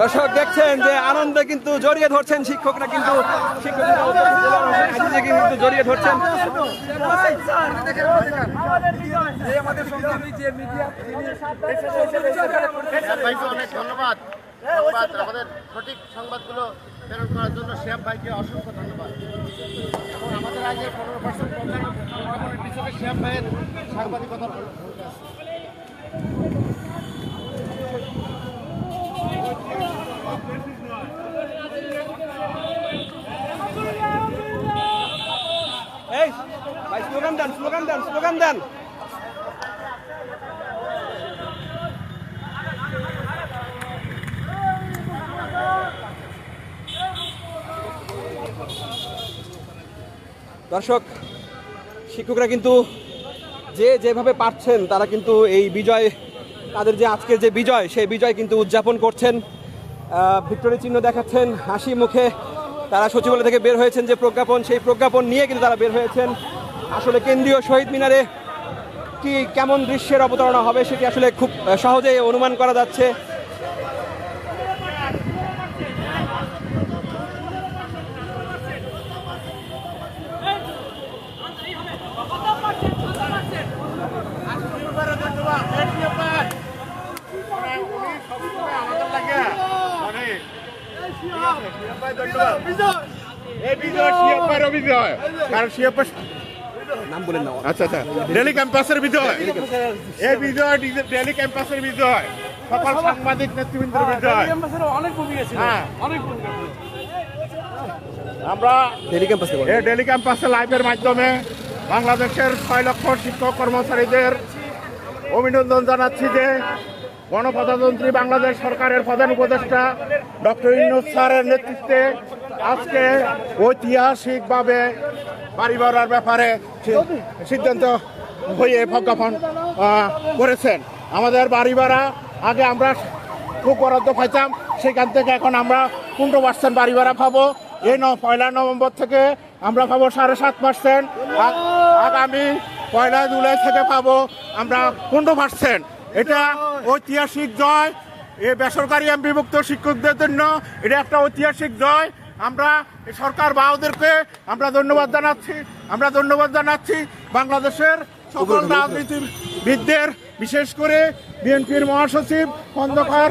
দর্শক দেখছেন যে আনন্দে কিন্তু জড়িয়ে ধরছেন শিক্ষকরা কিন্তু শিক্ষকরা কিন্তু জড়িয়ে ধরছেন। ধন্যবাদ। আমাদের সঠিক সংবাদগুলো প্রেরণ করার জন্য ভাইকে অসংখ্য ধন্যবাদ। এবং আমাদের আগে পনেরো পার্সেন্ট পিছনে শিয়াব ভাইয়ের সাংবাদিকতার ভূমিকা আছে। এই ভাই স্লোগান দেন স্লোগান দেন স্লোগান দেন। দর্শক, শিক্ষকরা কিন্তু যে যেভাবে পারছেন, তারা কিন্তু এই বিজয়, তাদের যে আজকের যে বিজয়, সেই বিজয় কিন্তু উদযাপন করছেন। ভিক্টোরি চিহ্ন দেখাচ্ছেন, হাসি মুখে তারা সচিবালয় থেকে বের হয়েছেন যে প্রজ্ঞাপন, সেই প্রজ্ঞাপন নিয়ে কিন্তু তারা বের হয়েছেন। আসলে কেন্দ্রীয় শহীদ মিনারে কি কেমন দৃশ্যের অবতারণা হবে সেটি আসলে খুব সহজেই অনুমান করা যাচ্ছে। বিজয় শিয়াপ্পার বিজয়। কারণ শিয়াপ্পা নাম বলেন না। আচ্ছা আচ্ছা। ডেলি ক্যাম্পাসের বিজয়। এই বিজয় ডেলি ক্যাম্পাসের বিজয়। সকল সাংবাদিক নেতৃবৃন্দের বিজয়। অনেক ভূমিকা ছিল হ্যাঁ। অনেক ভূমিকা আমরা ডেলি ক্যাম্পাসে এই ডেলি ক্যাম্পাসে লাইভের মাধ্যমে বাংলাদেশের ছয় লক্ষ শিক্ষক কর্মচারীদের অভিনন্দন জানাচ্ছি যে গণপ্রজাতন্ত্রী বাংলাদেশ সরকারের প্রধান উপদেষ্টা ডক্টর ইউনুস স্যারের নেতৃত্বে আজকে ঐতিহাসিকভাবে বাড়ি ভাড়ার ব্যাপারে সিদ্ধান্ত হয়ে প্রজ্ঞাপন করেছেন। আমাদের বাড়ি ভাড়া আগে আমরা খুব বরাদ্দ পাইতাম, সেখান থেকে এখন আমরা পনেরো পার্সেন্ট বাড়ি ভাড়া পাবো। এই ন পয়লা নভেম্বর থেকে আমরা পাবো সাড়ে সাত পার্সেন্ট। আগামী পয়লা জুলাই থেকে পাবো আমরা পনেরো পার্সেন্ট। এটা ঐতিহাসিক জয়। এ বেসরকারি বিভক্ত শিক্ষকদের জন্য এটা একটা ঐতিহাসিক জয়। আমরা সরকার বাউদেরকে আমরা ধন্যবাদ জানাচ্ছি। আমরা ধন্যবাদ জানাচ্ছি বাংলাদেশের সকল রাজনীতিবিদদের বিশেষ করে বিএনপির মহাসচিব খন্দকার।